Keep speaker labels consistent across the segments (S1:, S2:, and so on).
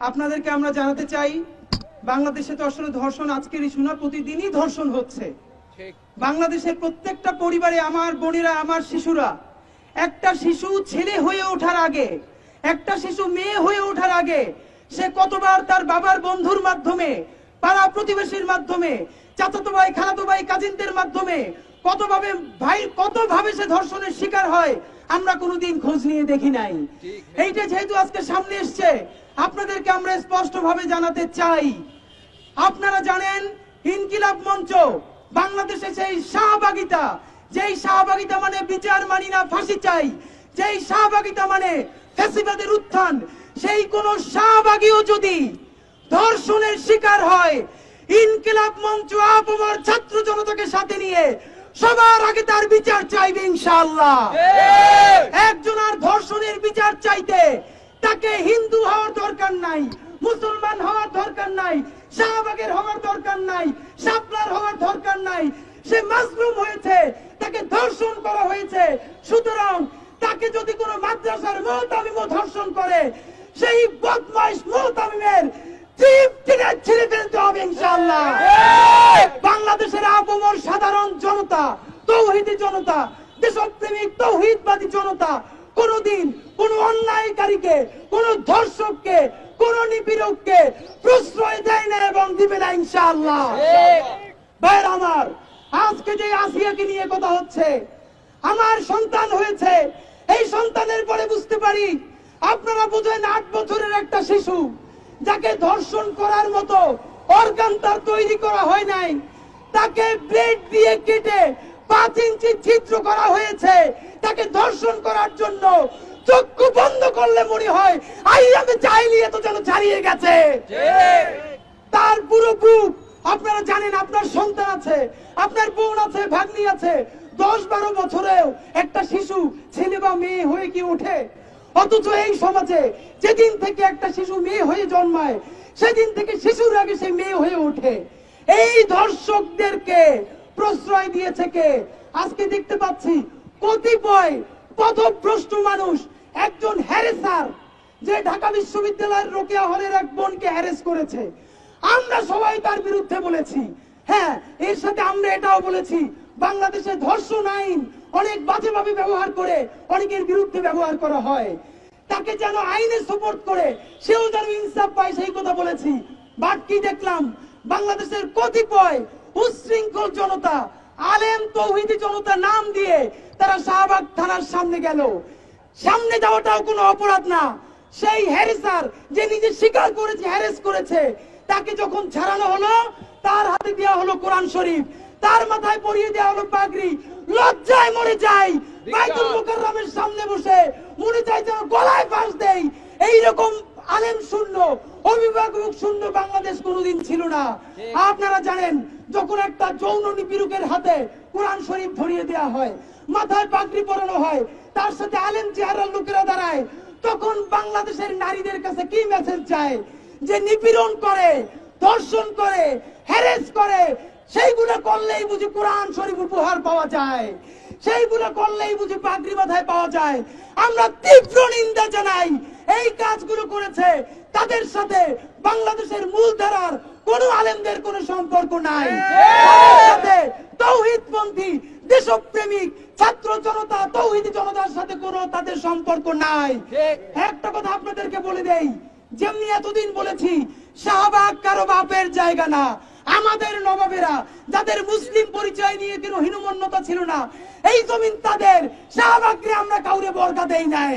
S1: আপনাদেরকে আমরা জানাতে চাই বাংলাদেশে তো আসলে ধর্ষণ আজকের ইস্যু না প্রতিদিনই ধর্ষণ হচ্ছে। বাংলাদেশের প্রত্যেকটা পরিবারে আমার বোনেরা আমার শিশুরা একটা শিশু ছেলে হয়ে ওঠার আগে একটা শিশু মেয়ে হয়ে ওঠার আগে সে কতবার তার বাবার বন্ধুর মাধ্যমে পাড়া প্রতিবেশীর মাধ্যমে চাচাতো ভাই খালাতো ভাই কাজিনদের মাধ্যমে কতভাবে ভাই কতভাবে সে ধর্ষণের শিকার হয় আমরা কোনোদিন খোঁজ নিয়ে দেখি নাই। এইটা যেহেতু আজকে সামনে এসছে আপনাদেরকে আমরা স্পষ্ট ভাবে জানাতে চাই। আপনারা জানেন ইনকিলাব মঞ্চ বাংলাদেশে সেই শাহবাগিতা যেই শাহবাগিতা মানে বিচার মানি না ফাঁসি চাই। যেই শাহবাগিতা মানে ফ্যাসিবাদের উত্থান সেই কোন শাহবাগীও যদি ধর্ষণের শিকার হয় ইনকিলাব মঞ্চ আপমার ছাত্র জনতাকে সাথে নিয়ে সবার আগে তার বিচার চাইবে ইনশাআল্লাহ। একজন আর ধর্ষণের বিচার চাইতে দরকার নাই। মুসলমান হওয়ার দরকার নাই। শাহবাগের হওয়ার দরকার নাই। শাপলার হওয়ার দরকার নাই। সে মাসলুম হয়েছে, তাকে ধর্ষণ করা হয়েছে। সুতরাং তাকে যদি কোনো মাদ্রাসার মোহতামিমও ধর্ষণ করে, সেই বদমাইশ মোহতামিমের ছিঁড়ে ফেলতে হবে ইনশাআল্লাহ। বাংলাদেশের আবমর সাধারণ জনতা, তৌহিদি জনতা, দেশপ্রেমিক, তৌহিদবাদী জনতা কোনদিন কোন অন্যায়কারীকে, কোন ধর্ষককে, কোন নিপীড়ককে প্রশ্রয় দেয় না এবং দিবে না ইনশাআল্লাহ। ভাইয়ের আমার, আজকে যে আসিয়াকে নিয়ে কথা হচ্ছে, আমার সন্তান হয়েছে। এই সন্তানের পরে বুঝতে পারি, আপনারা বোঝেন আট বছরের একটা শিশু, যাকে ধর্ষণ করার মতো অর্গান তার তৈরি করা হয় নাই। তাকে ব্লেড দিয়ে কেটে পাঁচ ইঞ্চি ছিদ্র করা হয়েছে। তাকে ধর্ষণ করার জন্য চক্ষু বন্ধ করলে মনে হয় যেন ছাড়িয়ে গেছে। তার পুরো বুক, আপনারা জানেন, আপনার সন্তান আছে, আপনার বোন আছে, ভাগ্নি আছে। দশ বারো বছরেও একটা শিশু, ছেলে বা মেয়ে হয়ে কি ওঠে? অথচ এই সমাজে যেদিন থেকে একটা শিশু মেয়ে হয়ে জন্মায়, সেদিন থেকে শিশুর আগে সে মেয়ে হয়ে ওঠে। এই ধর্ষকদেরকে প্রশ্রয় দিয়েছে কে আজকে দেখতে পাচ্ছি কতিপয় পথভ্রষ্ট মানুষ। একজন হ্যারেসার যে ঢাকা বিশ্ববিদ্যালয়ের রোকেয়া হলের এক বোনকে হ্যারেস করেছে। আমরা সবাই তার বিরুদ্ধে বলেছি। হ্যাঁ এর সাথে আমরা এটাও বলেছি, বাংলাদেশে ধর্ষণ আইন অনেক বাজেভাবে ব্যবহার করে অনেকের বিরুদ্ধে ব্যবহার করা হয়। তাকে যেন আইনে সাপোর্ট করে, সেও যেন ইনসাফ পায়, সেই কথা বলেছি। বাট কি দেখলাম? বাংলাদেশের কতিপয় উশৃঙ্খল জনতা আলেম তৌহিদি জনতা নাম দিয়ে তারা শাহবাগ থানার সামনে গেল। সামনে যাওয়াটাও কোনো অপরাধ না। সেই হ্যারিসার যে নিজে স্বীকার করেছে হ্যারেস করেছে তাকে যখন ছাড়ানো হলো তার হাতে দেওয়া হলো কোরআন শরীফ। তার মাথায় পরিয়ে দেওয়া হলো পাগড়ি। লজ্জায় মরে যায় বাইতুল মুকাররমের সামনে বসে মনে চাই যেন গলায় ফাঁস দেই। এইরকম আলেম শূন্য অভিভাবক শূন্য বাংলাদেশ কোনোদিন ছিল না। আপনারা জানেন যখন একটা যৌন নিপীড়কের হাতে কোরআন শরীফ ধরিয়ে দেওয়া হয়, মাথায় পাগড়ি পরানো হয়, তার সাথে আলেম চেহারার লোকেরা দাঁড়ায়, তখন বাংলাদেশের নারীদের কাছে কি মেসেজ যায় যে নিপীড়ন করে, ধর্ষণ করে হ্যারেস করে, সেইগুলো করলেই বুঝি কোরআন শরীফ উপহার পাওয়া যায়। সেইগুলো করলেই বুঝি পাগড়ি মাথায় পাওয়া যায়। আমরা তীব্র নিন্দা জানাই, এই কাজগুলো করেছে, তাদের সাথে বাংলাদেশের মূলধারার কোন আলেমদের কোনো সম্পর্ক নাই। সাথে তৌহিদপন্থী দেশপ্রেমিক ছাত্র জনতা তৌহিদি জনতার সাথে কোনো তাদের সম্পর্ক নাই। একটা কথা আপনাদেরকে বলে দেই যেমনি এতদিন বলেছি শাহবাগ কারও বাপের জায়গা না। আমাদের নবাবেরা যাদের মুসলিম পরিচয় নিয়ে কোনো হীনমন্যতা ছিল না এই জমিন তাদের শাহবাগকে আমরা কাউরে বর্গা দেই নাই।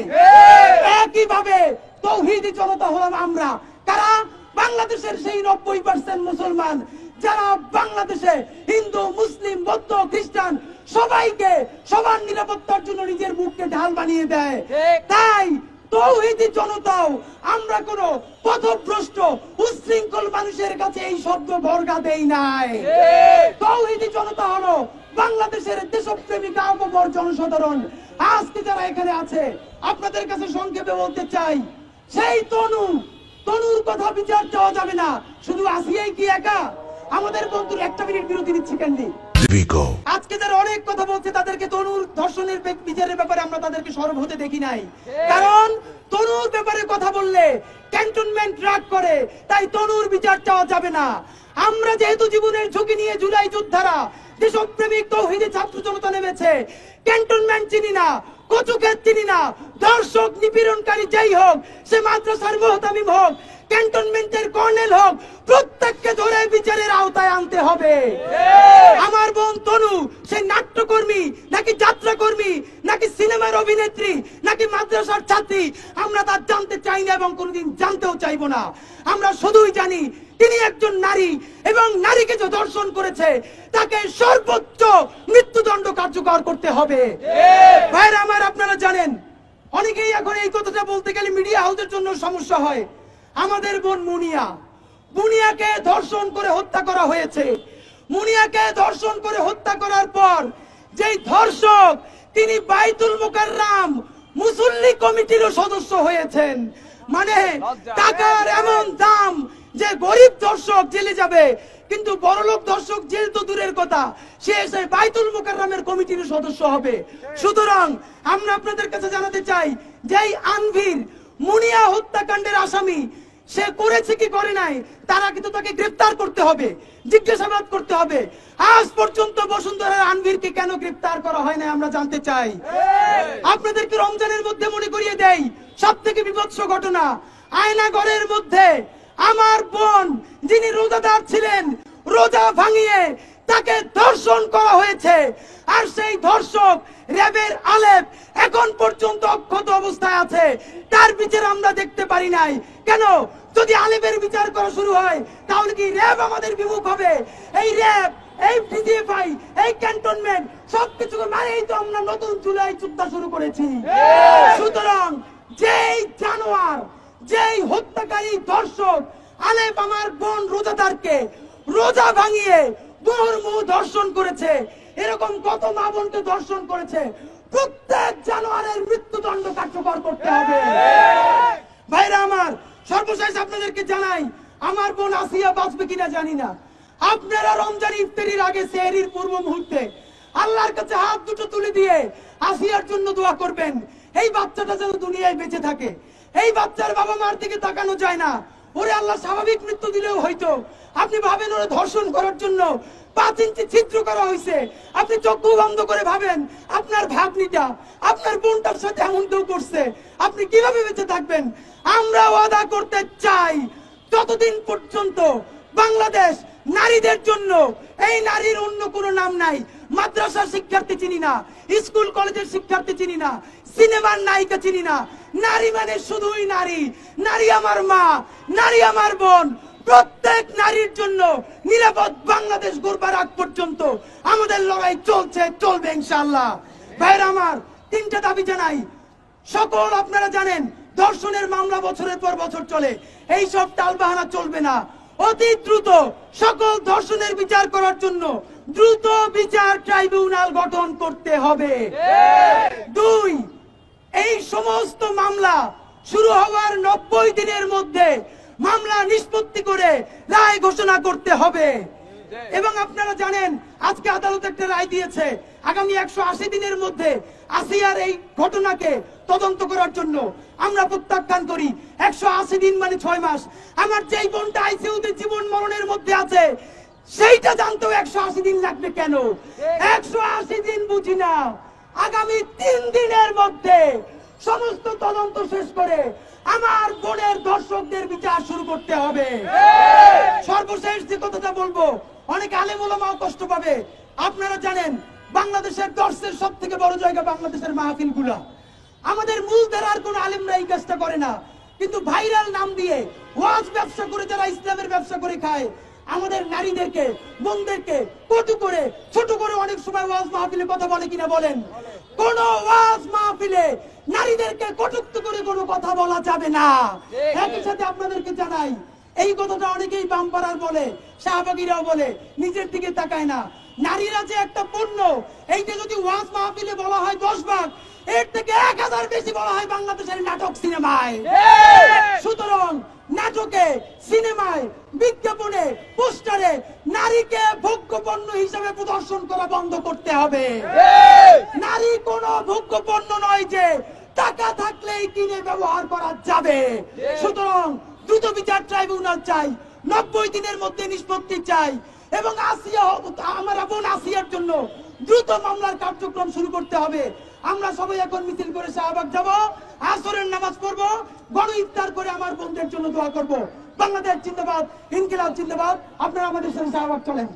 S1: একইভাবে তৌহিদি জনতা হলাম আমরা। কারা? বাংলাদেশের সেই নব্বই পার্সেন্ট মুসলমান যারা বাংলাদেশে হিন্দু মুসলিম বৌদ্ধ খ্রিস্টান সবাইকে সবার নিরাপত্তার জন্য নিজের বুককে ঢাল বানিয়ে দেয়। তাই তৌহিদি জনতাও আমরা কোন পথভ্রষ্ট উশৃঙ্খল মানুষের কাছে এই শব্দ বর্গা দেই নাই। তৌহিদি জনতা হলো বাংলাদেশের দেশপ্রেমিক আবহাওয়ার জনসাধারণ। আজকে যারা এখানে আছে আপনাদের কাছে সংক্ষেপে বলতে চাই সেই তনু তনুর কথা বিচার চাওয়া যাবে না। শুধু আসিয়াই কি একা? আমাদের বন্ধুর একটা মিনিট বিরতি নিচ্ছে ক্যান্ডি আজকে যারা অনেক কথা বলছে তাদেরকে তনুর ধর্ষণের বিচারের ব্যাপারে আমরা তাদেরকে সরব হতে দেখি নাই। কারণ তনুর ব্যাপারে কথা বললে ক্যান্টনমেন্ট রাগ করে তাই তনুর বিচার চাওয়া যাবে না। আমরা যেহেতু জীবনের ঝুঁকি নিয়ে জুলাই যোদ্ধারা দেশপ্রেমিক তৌহিদে ছাত্র জনতা নেমেছে ক্যান্টনমেন্ট চিনি না কচুক্ষেত চিনি না দর্শক নিপীড়নকারী যেই হোক সে মাদ্রাসার মোহতামিম হোক ক্যান্টনমেন্টের কর্নেল হোক প্রত্যেককে ধরে বিচারের আওতায় আনতে হবে। আমার বোন তনু সে নাট্যকর্মী নাকি যাত্রা কর্মী নাকি সিনেমার অভিনেত্রী নাকি মাদ্রাসার ছাত্রী আমরা তা জানতে চাই না এবং কোনোদিন জানতেও চাইব না। আমরা শুধুই জানি তিনি একজন নারী এবং নারীকে যে দর্শন করেছে তাকে সর্বোচ্চ মৃত্যুদণ্ড কার্যকর করতে হবে। ভাইরা আমার আপনারা জানেন অনেকেই এখন এই কথাটা বলতে গেলে মিডিয়া হাউসের জন্য সমস্যা হয়। আমাদের বোন মুনিয়া। মুনিয়াকে ধর্ষণ করে হত্যা করা হয়েছে। মুনিয়াকে ধর্ষণ করে হত্যা করার পর যেই ধর্ষক তিনি বাইতুল মুকাররাম মুসল্লি কমিটিরও সদস্য হয়েছেন। মানে টাকার এমন দাম যে গরিব দর্শক জেলে যাবে। কিন্তু বড়লোক দর্শক জেল তো দূরের কথা, সে এসে বাইতুল মুকাররামের কমিটির সদস্য হবে। সুতরাং আমরা আপনাদের কাছে জানাতে চাই যে এই আনভির মুনিয়া হত্যাকাণ্ডের আসামি, সে করেছে কি করে নাই, তারা কিন্তু তাকে গ্রেফতার করতে হবে, জিজ্ঞাসাবাদ করতে হবে। আজ পর্যন্ত বসুন্ধরার আনভিরকে কেন গ্রেফতার করা হয় না আমরা জানতে চাই। আপনাদেরকে রমজানের মধ্যে মনে করিয়ে দেয় সব থেকে বিভৎস ঘটনা আয়না ঘরের মধ্যে আমার বোন যিনি রোজাদার ছিলেন রোজা ভাঙিয়ে তাকে ধর্ষণ করা হয়েছে। আর সেই ধর্ষক র্যাবের আলেপ এখন পর্যন্ত অক্ষত অবস্থায় আছে। তার বিচার আমরা দেখতে পারি নাই। কেন? যদি আলেপের বিচার করা শুরু হয় তাহলে কি র্যাব আমাদের বিমুখ হবে? এই র্যাব এই ডিজিএফআই এই ক্যান্টনমেন্ট সবকিছুকে মানেই তো আমরা নতুন জুলাই যুদ্ধ শুরু করেছি। সুতরাং যেই জানোয়ার যেই হত্যাকারী দর্শক আলেপ আমার বোন রোজাদারকে রোজা ভাঙিয়ে মুহুর্মুহ দর্শন করেছে, এরকম কত মা বোনকে দর্শন করেছে, প্রত্যেক জানোয়ারের মৃত্যুদণ্ড কার্যকর করতে হবে। ভাইরা আমার, সর্বশেষ আপনাদেরকে জানাই, আমার বোন আসিয়া বাঁচবে কিনা জানি না। আপনারা রমজান ইফতারির আগে সেহরির পূর্ব মুহূর্তে আল্লাহর কাছে হাত দুটো তুলে দিয়ে আসিয়ার জন্য দোয়া করবেন। এই বাচ্চাটা যেন দুনিয়ায় বেঁচে থাকে। এই বাচ্চার বাবা মার দিকে তাকানো যায় না। ওরে আল্লাহ, স্বাভাবিক মৃত্যু দিলেও হয়তো। আপনি ভাবেন ওরে ধর্ষণ করার জন্য পাঁচ ইঞ্চি ছিদ্র করা হয়েছে। আপনি চক্ষু বন্ধ করে ভাবেন আপনার ভাগ্নিটা, আপনার বোনটার সাথে এমন কেউ করছে। আপনি কীভাবে বেঁচে থাকবেন? আমরা ওয়াদা করতে চাই যতদিন পর্যন্ত বাংলাদেশ নারীদের জন্য এই নারীর অন্য কোনো নাম নাই। মাদ্রাসার শিক্ষার্থী চিনি না, স্কুল, কলেজের শিক্ষার্থী চিনি না সিনেমার নায়িকা চিনি না। নারী মানে শুধুই নারী। নারী আমার মা নারী আমার বোন। প্রত্যেক নারীর জন্য নিরাপদ বাংলাদেশ গড়বার আগ পর্যন্ত আমাদের লড়াই চলছে চলবে ইনশাআল্লাহ। ভাইরা আমার তিনটা দাবি জানাই। সকল আপনারা জানেন ধর্ষণের মামলা বছরের পর বছর চলে। এই সব টালবাহানা চলবে না। অতি দ্রুত সকল ধর্ষণের বিচার করার জন্য দ্রুত বিচার ট্রাইব্যুনাল গঠন করতে হবে দুই এই সমস্ত মামলা শুরু হওয়ার নব্বই দিনের মধ্যে মামলা নিষ্পত্তি করে রায় ঘোষণা করতে হবে। এবং আপনারা জানেন আজকে আদালত একটা রায় দিয়েছে। আগামী একশো আশি দিনের মধ্যে আসিয়ার এই ঘটনাকে তদন্ত করার জন্য আমরা প্রত্যাখ্যান করি। একশো আশি দিন মানে ছয় মাস। আমার যেই বোনটা আইসিউতে জীবন মরণের মধ্যে আছে সেইটা জানতেও একশো আশি দিন লাগবে কেন? একশো আশি দিন বুঝি না। আগামী তিন দিনের মধ্যে সমস্ত তদন্ত শেষ করে আমার বোনের দর্শকদের বিচার শুরু করতে হবে। সর্বশেষ যে কথাটা বলব অনেক আলেমোলামাও কষ্ট পাবে। আপনারা জানেন বাংলাদেশের দর্শের সব থেকে বড় জায়গা বাংলাদেশের মাহফিলগুলা আমাদের মূল ধারার কোন আলেমরা এই কাজটা করে না। কিন্তু ভাইরাল নাম দিয়ে ওয়াজ ব্যবসা করে যারা ইসলামের ব্যবসা করে খায় আমাদের নারীদেরকে বোনদেরকে কটু করে ছোট করে অনেক সময় ওয়াজ মাহফিলে কথা বলে কিনা বলেন। কোন ওয়াজ মাহফিলে নারীদেরকে কটুক্ত করে কোনো কথা বলা যাবে না। একই সাথে আপনাদেরকে জানাই এই কথাটা অনেকেই বামপাড়ার বলে শাহবাগিরাও বলে নিজের দিকে তাকায় না। নারীরা যে একটা পণ্য এইটা যদি ওয়াজ মাহফিলে বলা হয় দশ ভাগ এর থেকে এক হাজার বেশি বলা হয় বাংলাদেশের নাটক সিনেমায়। সুতরাং নাটকে সিনেমায় বিজ্ঞাপনে পোস্টারে নারীকে ভোগ্য পণ্য হিসেবে প্রদর্শন করা বন্ধ করতে হবে। নারী কোনো ভোগ্য পণ্য নয় যে টাকা থাকলেই কিনে ব্যবহার করা যাবে। সুতরাং দ্রুত বিচার ট্রাইব্যুনাল চাই নব্বই দিনের মধ্যে নিষ্পত্তি চাই এবং আসিয়া আমার বোন আসিয়ার জন্য দ্রুত মামলার কার্যক্রম শুরু করতে হবে। আমরা সবাই এখন মিছিল করে শাহবাগ যাব, আসরের নামাজ পড়ব, গণ ইফতার করে আমার বোনদের জন্য দোয়া করব। বাংলাদেশ জিন্দাবাদ, ইনকিলাব জিন্দাবাদ, আপনারা আমাদের সাথে শাহবাগ চলেন।